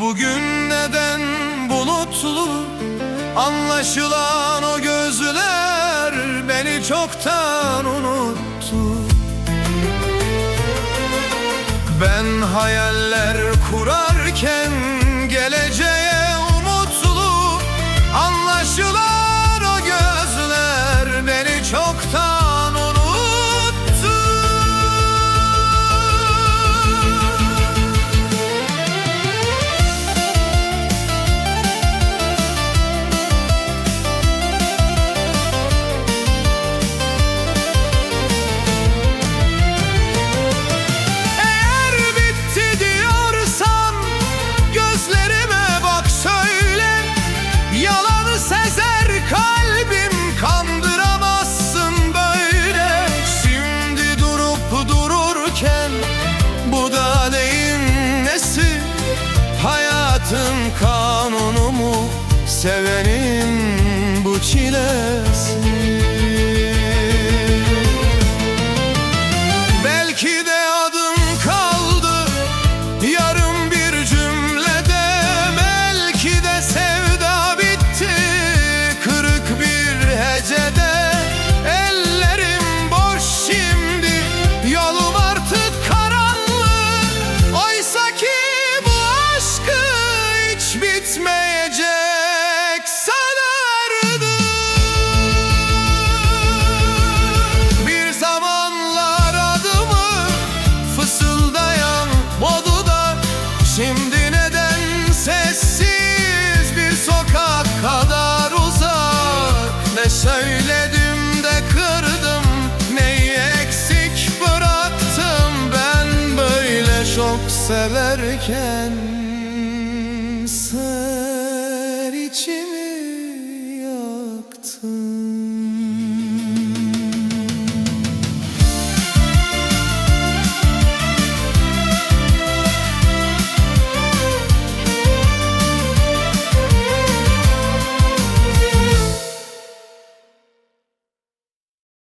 Bugün neden bulutlu? Anlaşılan o gözler Beni çoktan unuttu. Ben hayaller kurar Hayatın kanunumu sevenin bu çilesi. çok severken sen